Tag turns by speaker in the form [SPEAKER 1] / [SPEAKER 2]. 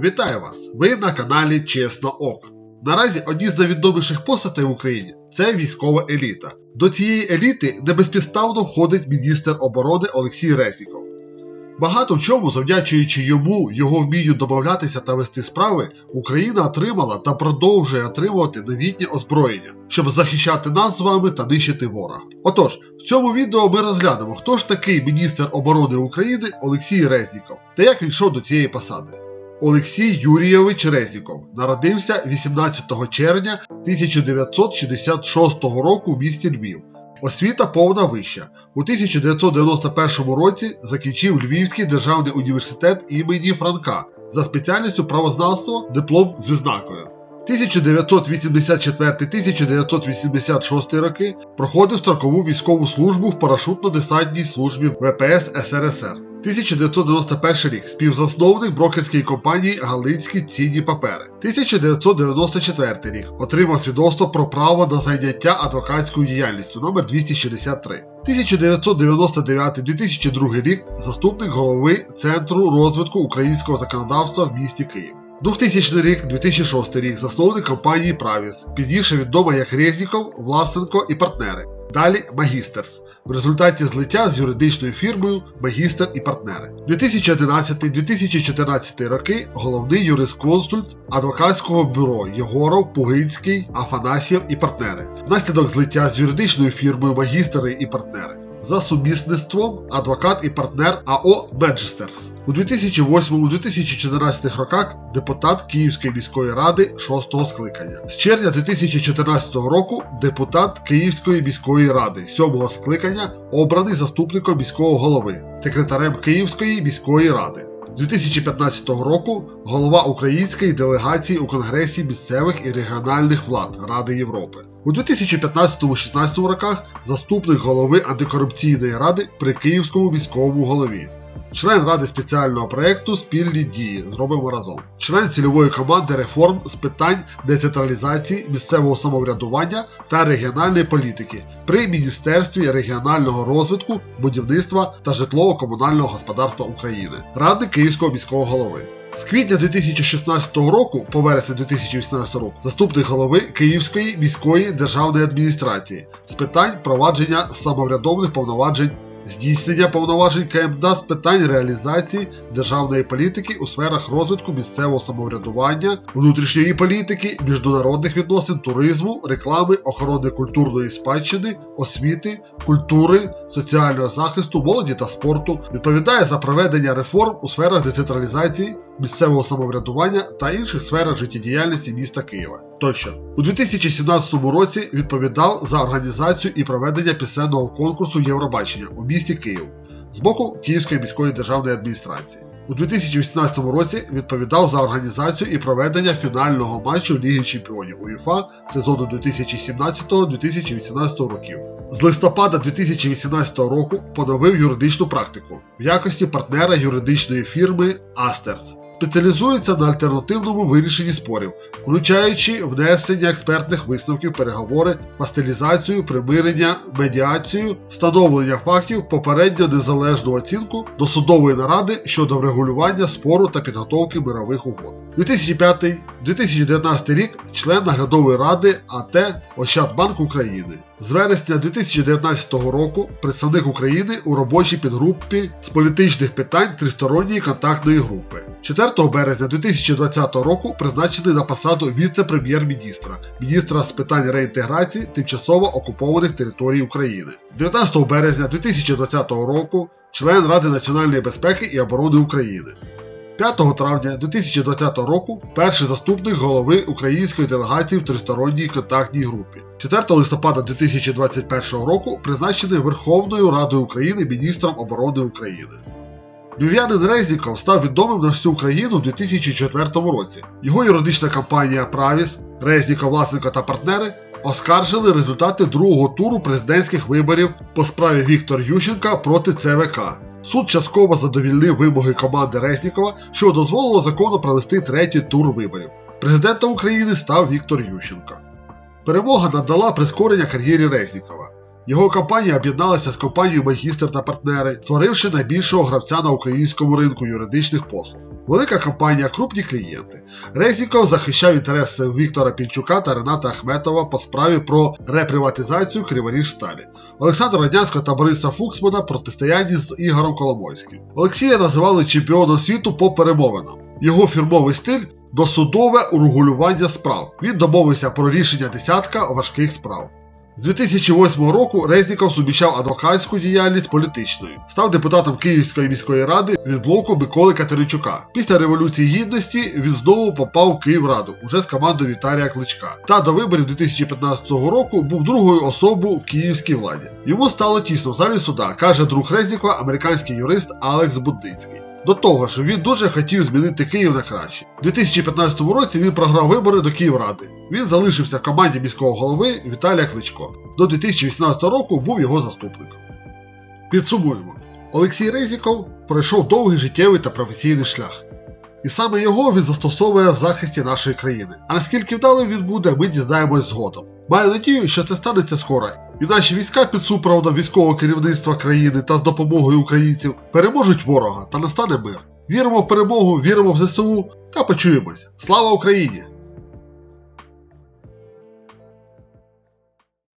[SPEAKER 1] Вітаю вас! Ви на каналі Чесно Ок. Наразі одні з найвідоміших постатей в Україні це військова еліта. До цієї еліти небезпідставно входить міністр оборони Олексій Резніков. Багато в чому, завдячуючи йому, його вмінню домовлятися та вести справи, Україна отримала та продовжує отримувати новітнє озброєння, щоб захищати нас з вами та нищити ворога. Отож, в цьому відео ми розглянемо, хто ж такий міністр оборони України Олексій Резніков та як він йшов до цієї посади. Олексій Юрійович Резніков народився 18 червня 1966 року в місті Львів. Освіта повна вища. У 1991 році закінчив Львівський державний університет імені Франка за спеціальністю правознавство диплом з відзнакою. 1984-1986 роки проходив строкову військову службу в парашутно-десантній службі ВПС СРСР. 1991 рік співзасновник брокерської компанії Галицькі цінні папери. 1994 рік отримав свідоцтво про право на зайняття адвокатською діяльністю номер 263. 1999-2002 рік заступник голови Центру розвитку українського законодавства в місті Київ. 2000 рік, 2006 рік засновник компанії Правіс, пізніше відома як Резніков, Власенко і партнери. Далі Магістерс. В результаті злиття з юридичною фірмою Магістер і партнери. 2011-2014 роки головний юрисконсульт адвокатського бюро Єгоров, Пугинський, Афанасьєв і партнери. Внаслідок злиття з юридичною фірмою Магістери і партнери. За сумісництвом адвокат і партнер АО Меджестерс. У 2008-2014 роках депутат Київської міської ради 6-го скликання. З червня 2014 року депутат Київської міської ради 7-го скликання обраний заступником міського голови, секретарем Київської міської ради. З 2015 року голова української делегації у Конгресі місцевих і регіональних влад Ради Європи. У 2015-16 роках заступник голови антикорупційної ради при Київському міському голові. Член ради спеціального проєкту Спільні дії зробимо разом. Член цільової команди реформ з питань децентралізації, місцевого самоврядування та регіональної політики при Міністерстві регіонального розвитку, будівництва та житлово-комунального господарства України, радник Київського міського голови. З квітня 2016 року по вересень 2018 року заступник голови Київської міської державної адміністрації з питань провадження самоврядовних повноважень здійснення повноважень КМДА з питань реалізації державної політики у сферах розвитку місцевого самоврядування, внутрішньої політики, міжнародних відносин, туризму, реклами, охорони культурної спадщини, освіти, культури, соціального захисту, молоді та спорту, відповідає за проведення реформ у сферах децентралізації, місцевого самоврядування та інших сферах життєдіяльності міста Києва. Тощо у 2017 році відповідав за організацію і проведення пісенного конкурсу Євробачення у місті Київ з боку Київської міської державної адміністрації. У 2018 році відповідав за організацію і проведення фінального матчу Ліги Чемпіонів УЄФА сезону 2017-2018 років. З листопада 2018 року поновив юридичну практику в якості партнера юридичної фірми Астерс. Спеціалізується на альтернативному вирішенні спорів, включаючи внесення експертних висновків, переговори, пастилізацію, примирення, медіацію, встановлення фактів, попередньо незалежну оцінку до судової наради щодо врегулювання спору та підготовки мирових угод. 2005-2019 рік член наглядової ради АТ Ощадбанк України. З вересня 2019 року представник України у робочій підгрупі з політичних питань тристоронньої контактної групи. 4 березня 2020 року призначений на посаду віце-прем'єр-міністра, міністра з питань реінтеграції тимчасово окупованих територій України. 19 березня 2020 року член Ради національної безпеки і оборони України. 5 травня 2020 року перший заступник голови української делегації в тристоронній контактній групі. 4 листопада 2021 року призначений Верховною Радою України міністром оборони України. Львів'янин Резніков став відомим на всю Україну у 2004 році. Його юридична компанія Правіс, Резніков, Власенко та партнери оскаржили результати другого туру президентських виборів по справі Віктор Ющенка проти ЦВК. Суд частково задовільнив вимоги команди Резнікова, що дозволило закону провести третій тур виборів. Президентом України став Віктор Ющенко. Перемога надала прискорення кар'єрі Резнікова. Його компанія об'єдналася з компанією Магістр та партнери, створивши найбільшого гравця на українському ринку юридичних послуг. Велика компанія, крупні клієнти. Резніков захищав інтереси Віктора Пінчука та Рената Ахметова по справі про реприватизацію Криворіжсталі. Олександра Радянського та Бориса Фуксмана протистоянні з Ігорем Коломойським. Олексія називали чемпіоном світу по перемовинам. Його фірмовий стиль досудове урегулювання справ. Він домовився про рішення десятка важких справ. З 2008 року Резніков суміщав адвокатську діяльність політичною. Став депутатом Київської міської ради від блоку Миколи Катеричука. Після Революції Гідності він знову попав в Київраду уже з командою Віталія Кличка. Та до виборів 2015 року був другою особою в київській владі. Йому стало тісно в залі суда, каже друг Резнікова, американський юрист Алекс Будницький. До того ж, він дуже хотів змінити Київ на краще. У 2015 році він програв вибори до Київради. Він залишився в команді міського голови Віталія Кличко. До 2018 року був його заступником. Підсумуємо: Олексій Резніков пройшов довгий життєвий та професійний шлях. І саме його він застосовує в захисті нашої країни. А наскільки вдалим він буде, ми дізнаємось згодом. Маю надію, що це станеться скоро, і наші війська під супроводом військового керівництва країни та з допомогою українців переможуть ворога та настане мир. Віримо в перемогу, віримо в ЗСУ та почуємось. Слава Україні!